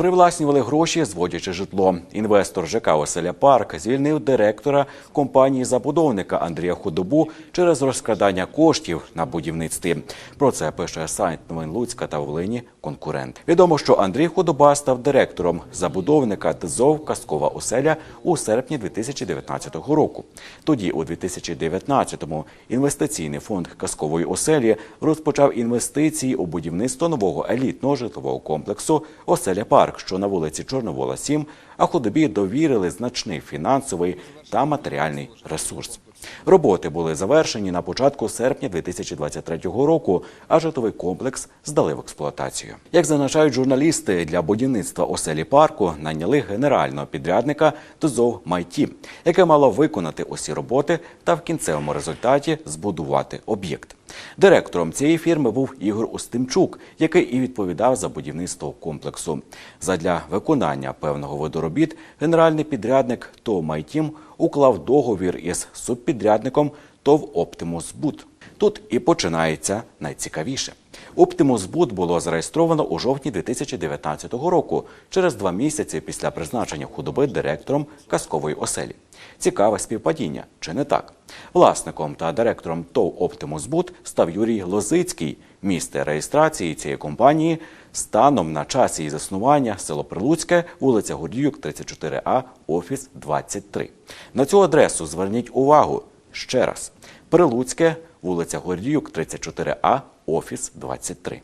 Привласнювали гроші, зводячи житло. Інвестор ЖК Оселя Парк звільнив директора компанії забудовника Андрія Худобу через розкрадання коштів на будівництві. Про це пише сайт новин Луцька та Волині конкурент. Відомо, що Андрій Худоба став директором забудовника ТЗОВ Казкова оселя у серпні 2019 року. Тоді, у 2019-му, інвестиційний фонд казкової оселі розпочав інвестиції у будівництво нового елітного житлового комплексу Оселя Парк, що на вулиці Чорновола 7, а худобі довірили значний фінансовий та матеріальний ресурс. Роботи були завершені на початку серпня 2023 року, а житловий комплекс здали в експлуатацію. Як зазначають журналісти, для будівництва оселі парку наняли генерального підрядника ТЗОВ Майті, яке мало виконати усі роботи та в кінцевому результаті збудувати об'єкт. Директором цієї фірми був Ігор Устимчук, який і відповідав за будівництво комплексу. Задля виконання певного виду робіт генеральний підрядник ТОВ Майтім уклав договір із субпідрядником ТОВ Оптимус Буд. Тут і починається найцікавіше. Оптимус Буд було зареєстровано у жовтні 2019 року, через два місяці після призначення худоби директором казкової оселі. Цікаве співпадіння, чи не так? Власником та директором ТОВ Оптимус Буд став Юрій Лозицький. Місце реєстрації цієї компанії станом на час її заснування село Прилуцьке, вулиця Гордіюк, 34А, офіс 23. На цю адресу зверніть увагу ще раз. Прилуцьке, вулиця Гордіюк, 34А, офіс 23.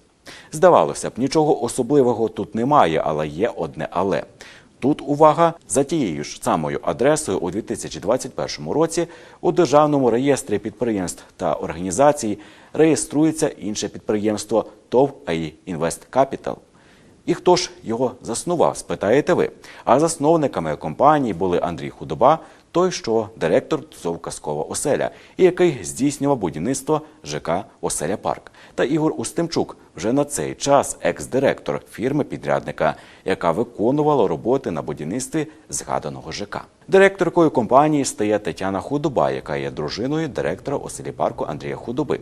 Здавалося б, нічого особливого тут немає, але є одне але. Тут увага за тією ж самою адресою у 2021 році у державному реєстрі підприємств та організацій реєструється інше підприємство ТОВ АІ Інвест Капітал. І хто ж його заснував, спитаєте ви. А засновниками компанії були Андрій Худоба, той, що директор ТЗОВ Казкова оселя, і який здійснював будівництво ЖК Оселя Парк, та Ігор Устимчук, вже на цей час екс-директор фірми підрядника, яка виконувала роботи на будівництві згаданого ЖК. Директоркою компанії стає Тетяна Худоба, яка є дружиною директора оселі парку Андрія Худоби.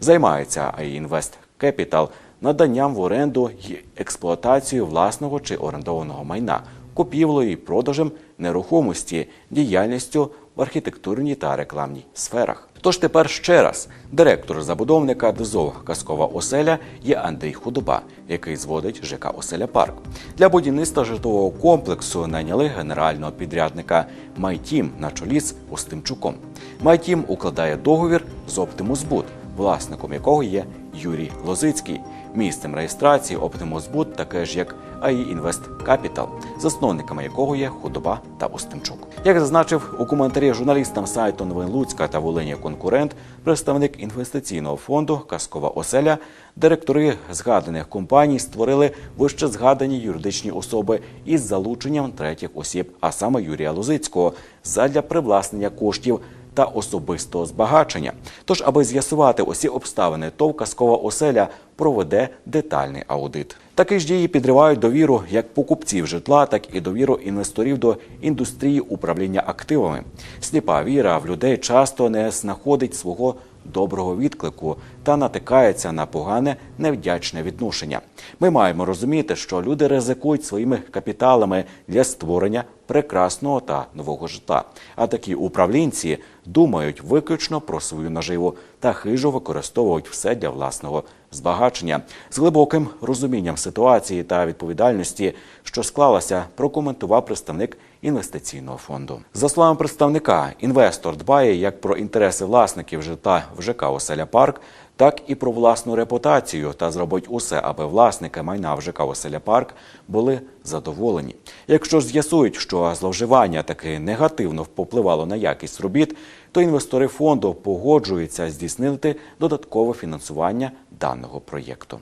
Займається «Інвест Кепітал наданням в оренду й експлуатацією власного чи орендованого майна, купівлею і продажем нерухомості, діяльністю в архітектурній та рекламній сферах. Тож тепер ще раз директор забудовника ДЗОВ Казкова оселя є Андрій Худоба, який зводить ЖК Оселя Парк. Для будівництва житлового комплексу найняли генерального підрядника Майтім на чолі з Устимчуком. Майтім укладає договір з Оптимус Буд, власником якого є Юрій Лозицький. Місцем реєстрації Оптимус Буд таке ж як АІ Інвест Капітал, засновниками якого є Худоба та Устимчук. Як зазначив у коментарі журналістам сайту Новин Луцька та Волині конкурент, представник інвестиційного фонду Казкова оселя, директори згаданих компаній створили вище згадані юридичні особи із залученням третіх осіб, а саме Юрія Лозицького, задля привласнення коштів та особистого збагачення. Тож, аби з'ясувати усі обставини, ТОВ «Казкова оселя проведе детальний аудит. Такі ж дії підривають довіру як покупців житла, так і довіру інвесторів до індустрії управління активами. Сліпа віра в людей часто не знаходить свого доброго відклику та натикається на погане невдячне відношення. Ми маємо розуміти, що люди ризикують своїми капіталами для створення прекрасного та нового життя. А такі управлінці думають виключно про свою наживу та хижо використовують все для власного збагачення з глибоким розумінням ситуації та відповідальності, що склалася, прокоментував представник інвестиційного фонду. За словами представника, інвестор дбає як про інтереси власників житла в ЖК «Оселя Парк, так і про власну репутацію та зробить усе, аби власники майна в ЖК «Оселя Парк були задоволені. Якщо з'ясують, що зловживання таки негативно впливало на якість робіт, то інвестори фонду погоджуються здійснити додаткове фінансування даного проєкту.